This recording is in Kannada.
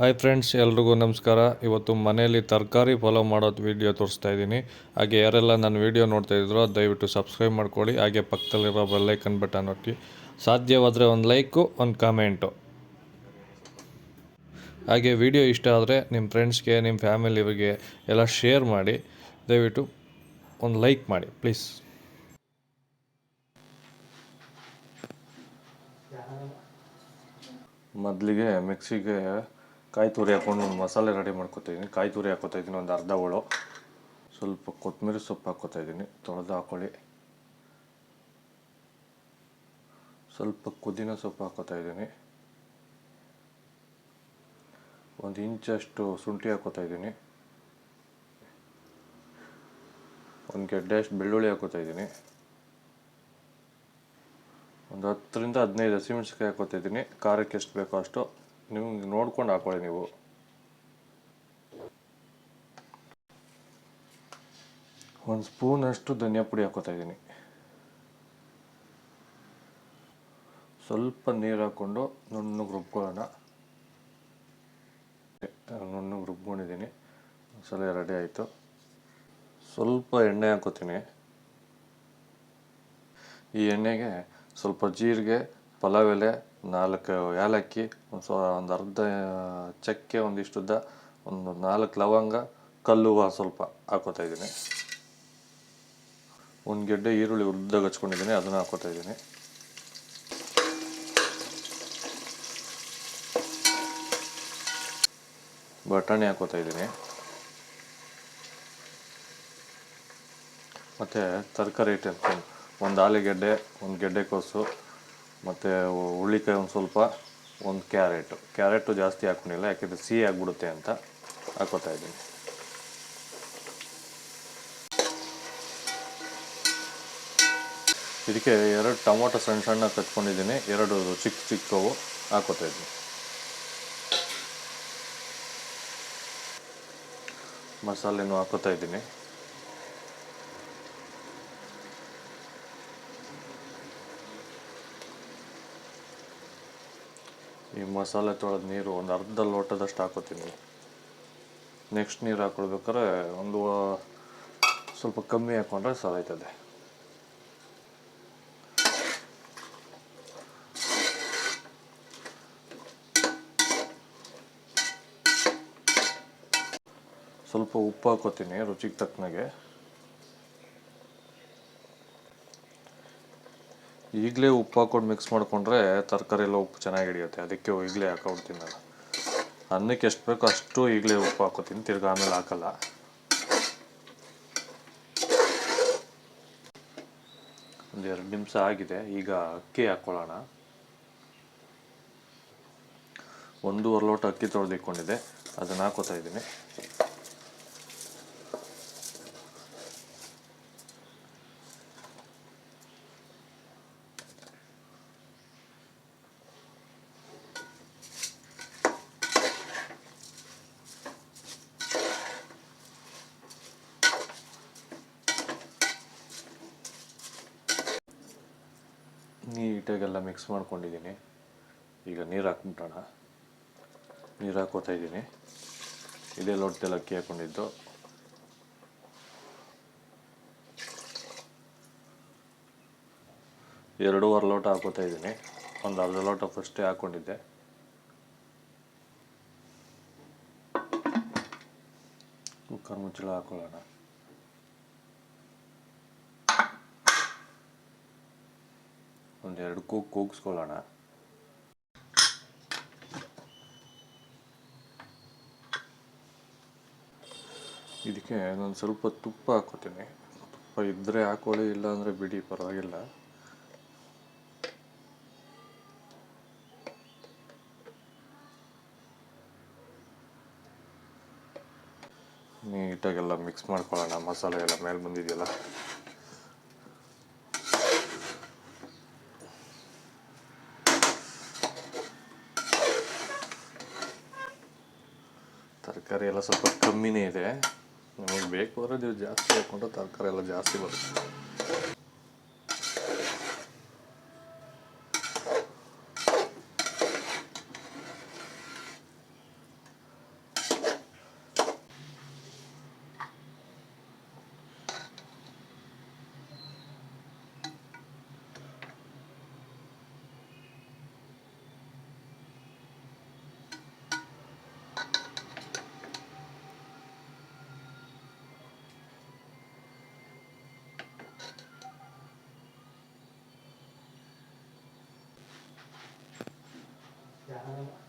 ಹಾಯ್ ಫ್ರೆಂಡ್ಸ್ ಎಲ್ರಿಗೂ ನಮಸ್ಕಾರ. ಇವತ್ತು ಮನೆಯಲ್ಲಿ ತರಕಾರಿ ಫಾಲೋ ಮಾಡೋದು ವಿಡಿಯೋ ತೋರಿಸ್ತಾ ಇದ್ದೀನಿ. ಹಾಗೆ ಯಾರೆಲ್ಲ ನನ್ನ ವಿಡಿಯೋ ನೋಡ್ತಾ ಇದ್ರೋ ದಯವಿಟ್ಟು ಸಬ್ಸ್ಕ್ರೈಬ್ ಮಾಡ್ಕೊಳ್ಳಿ. ಹಾಗೆ ಪಕ್ಕದಲ್ಲಿರೋ ಬೆಲ್ಲೈಕನ್ ಬಟನ್ ಒತ್ತಿ. ಸಾಧ್ಯವಾದರೆ ಒಂದು ಲೈಕು ಒಂದು ಕಾಮೆಂಟು ಹಾಗೆ ವಿಡಿಯೋ ಇಷ್ಟ ಆದರೆ ನಿಮ್ಮ ಫ್ರೆಂಡ್ಸ್ಗೆ ನಿಮ್ಮ ಫ್ಯಾಮಿಲಿಗೆ ಎಲ್ಲ ಶೇರ್ ಮಾಡಿ. ದಯವಿಟ್ಟು ಒಂದು ಲೈಕ್ ಮಾಡಿ ಪ್ಲೀಸ್ ಮೊದಲಿಗೆ ಮಿಕ್ಸಿಗೆ ಕಾಯಿ ತುರಿ ಹಾಕೊಂಡು ಒಂದು ಮಸಾಲೆ ರೆಡಿ ಮಾಡ್ಕೊತಾಯಿದ್ದೀನಿ ಕಾಯಿ ತುರಿ ಹಾಕೋತಾ ಇದ್ದೀನಿ ಒಂದು ಅರ್ಧ ಹೋಳು ಸ್ವಲ್ಪ ಕೊತ್ತಂಬರಿ ಸೊಪ್ಪು ಹಾಕೋತಾ ಇದ್ದೀನಿ ತೊಳೆದು ಹಾಕೊಳ್ಳಿ. ಸ್ವಲ್ಪ ಪುದೀನ ಸೊಪ್ಪು ಹಾಕೋತಾ ಇದ್ದೀನಿ ಒಂದು ಇಂಚಷ್ಟು ಶುಂಠಿ ಹಾಕೋತಾ ಇದ್ದೀನಿ ಒಂದು ಗೆಡ್ಡೆಯಷ್ಟು ಬೆಳ್ಳುಳ್ಳಿ ಹಾಕೋತಾ ಇದ್ದೀನಿ ಒಂದು ಹತ್ತರಿಂದ ಹದಿನೈದು ಹಸಿಮೆಣ್ಸಿಕಾಯಿ ಹಾಕೋತಾ ಇದ್ದೀನಿ ಖಾರಕ್ಕೆ ಎಷ್ಟು ಬೇಕೋ ಅಷ್ಟು. ನೀವು ನೋಡ್ಕೊಂಡು ಹಾಕೊಳ್ಳಿ ನೀವು. ಒಂದು ಸ್ಪೂನಷ್ಟು ಧನಿಯಾ ಪುಡಿ ಹಾಕೋತಾ ಇದ್ದೀನಿ. ಸ್ವಲ್ಪ ನೀರು ಹಾಕ್ಕೊಂಡು ನುಣ್ಣಗೆ ರುಬ್ಕೊಳ್ಳೋಣ. ನುಣ್ಣಗೆ ರುಬ್ಕೊಂಡಿದ್ದೀನಿ. ಒಂದ್ಸಲ ರೆಡಿ ಆಯಿತು. ಸ್ವಲ್ಪ ಎಣ್ಣೆ ಹಾಕೋತೀನಿ. ಈ ಎಣ್ಣೆಗೆ ಸ್ವಲ್ಪ ಜೀರಿಗೆ, ಪಲಾವ್ ಎಲೆ ನಾಲ್ಕು ಏಲಕ್ಕಿ, ಒಂದು ಒಂದು ಅರ್ಧ ಚಕ್ಕೆ ಒಂದಿಷ್ಟು ಉದ್ದ ಒಂದು ನಾಲ್ಕು ಲವಂಗ, ಕಲ್ಲು ಸ್ವಲ್ಪ ಹಾಕೋತಾ ಇದ್ದೀನಿ. ಒಂದು ಗೆಡ್ಡೆ ಈರುಳ್ಳಿ ಉದ್ದಾಗ ಹಚ್ಕೊಂಡಿದ್ದೀನಿ, ಅದನ್ನು ಹಾಕೋತಾ ಇದ್ದೀನಿ. ಬಟಾಣಿ ಹಾಕೋತಾ ಇದ್ದೀನಿ. ಮತ್ತು ತರಕಾರಿ ಐಟಮ್ಸ್, ಒಂದು ಆಲೂಗೆಡ್ಡೆ, ಒಂದು ಗೆಡ್ಡೆಕೋಸು ಮತ್ತು ಹುಳ್ಳಿಕಾಯಿ ಒಂದು ಸ್ವಲ್ಪ, ಒಂದು ಕ್ಯಾರೆಟು. ಕ್ಯಾರೆಟು ಜಾಸ್ತಿ ಹಾಕೊಂಡಿಲ್ಲ, ಯಾಕೆಂದರೆ ಸಿಹಿ ಆಗಿಬಿಡುತ್ತೆ ಅಂತ ಹಾಕೋತಾ ಇದ್ದೀನಿ. ಇದಕ್ಕೆ ಎರಡು ಟೊಮೊಟೊ ಸಣ್ಣ ಸಣ್ಣ ಕಟ್ಕೊಂಡಿದ್ದೀನಿ. ಎರಡು ಚಿಕ್ಕ ಚಿಕ್ಕವು ಹಾಕೋತಾ ಇದ್ದೀನಿ. ಮಸಾಲೆನೂ ಹಾಕೋತಾ ಇದ್ದೀನಿ. ಈ ಮಸಾಲೆ ತೊಳೆದ ನೀರು ಒಂದು ಅರ್ಧ ಲೋಟದಷ್ಟು ಹಾಕೋತೀನಿ. ನೆಕ್ಸ್ಟ್ ನೀರು ಹಾಕೊಳ್ಬೇಕಾದ್ರೆ ಒಂದು ಸ್ವಲ್ಪ ಕಮ್ಮಿ ಹಾಕೊಂಡ್ರೆ ಸಾಕಾಯ್ತದೆ ಸ್ವಲ್ಪ ಉಪ್ಪು ಹಾಕೋತೀನಿ ರುಚಿಗೆ ತಕ್ಕನಾಗೆ. ಈಗಲೇ ಉಪ್ಪು ಹಾಕೊಂಡು ಮಿಕ್ಸ್ ಮಾಡಿಕೊಂಡ್ರೆ ತರಕಾರಿ ಎಲ್ಲ ಉಪ್ಪು ಚೆನ್ನಾಗಿ ಹಿಡಿಯುತ್ತೆ. ಅದಕ್ಕೆ ಈಗಲೇ ಹಾಕೊಡ್ತೀನಿ ನಾನು ಅನ್ನಕ್ಕೆ ಎಷ್ಟು ಬೇಕೋ ಅಷ್ಟು ಈಗಲೇ ಉಪ್ಪು ಹಾಕೋತೀನಿ. ತಿರ್ಗಿ ಆಮೇಲೆ ಹಾಕಲ್ಲ. ಒಂದು ಎರಡು ನಿಮಿಷ ಆಗಿದೆ. ಈಗ ಅಕ್ಕಿ ಹಾಕ್ಕೊಳ್ಳೋಣ ಒಂದೂವರೆ ಲೋಟ ಅಕ್ಕಿ ತೊಳೆದಿಕ್ಕೊಂಡಿದ್ದೆ ಅದನ್ನು ಹಾಕೋತಾ ಇದ್ದೀನಿ. ನೀಟಾಗೆಲ್ಲ ಮಿಕ್ಸ್ ಮಾಡ್ಕೊಂಡಿದ್ದೀನಿ. ಈಗ ನೀರು ಹಾಕ್ಬಿಟ್ಟೋಣ ನೀರು ಹಾಕೋತಾ ಇದ್ದೀನಿ. ಇದೇ ಲೋಟದಲ್ಲಿ ಅಕ್ಕಿ ಹಾಕ್ಕೊಂಡಿದ್ದು ಎರಡೂವರೆ ಲೋಟ ಹಾಕೋತಾ ಇದ್ದೀನಿ. ಒಂದು ಅರ್ಧ ಲೋಟ ಫಸ್ಟೇ ಹಾಕ್ಕೊಂಡಿದ್ದೆ ಕುಕ್ಕರ್ ಮುಚ್ಚಳ ಹಾಕೊಳ್ಳೋಣ. ಒಂದೆರಡು ಕೂಗ್ ಕೂಗಿಸ್ಕೊಳ್ಳೋಣ. ಇದಕ್ಕೆ ನಾನು ಸ್ವಲ್ಪ ತುಪ್ಪ ಹಾಕೋತೀನಿ ತುಪ್ಪ ಇದ್ದರೆ ಹಾಕೊಳ್ಳಿ ಇಲ್ಲ ಅಂದರೆ ಬಿಡಿ, ಪರವಾಗಿಲ್ಲ. ನೀಟಾಗೆಲ್ಲ ಮಿಕ್ಸ್ ಮಾಡ್ಕೊಳ್ಳೋಣ. ಮಸಾಲೆ ಎಲ್ಲ ಮೇಲೆ ಬಂದಿದೆಯಲ್ಲ? ತರಕಾರಿ ಎಲ್ಲ ಸ್ವಲ್ಪ ಕಮ್ಮಿನೇ ಇದೆ. ನಮಗೆ ಬೇಕು ಅಂದರೆ ನೀವು ಜಾಸ್ತಿ ಹಾಕ್ಕೊಂಡ್ರೆ ತರಕಾರಿ ಎಲ್ಲ ಜಾಸ್ತಿ ಬರುತ್ತೆ. Cool.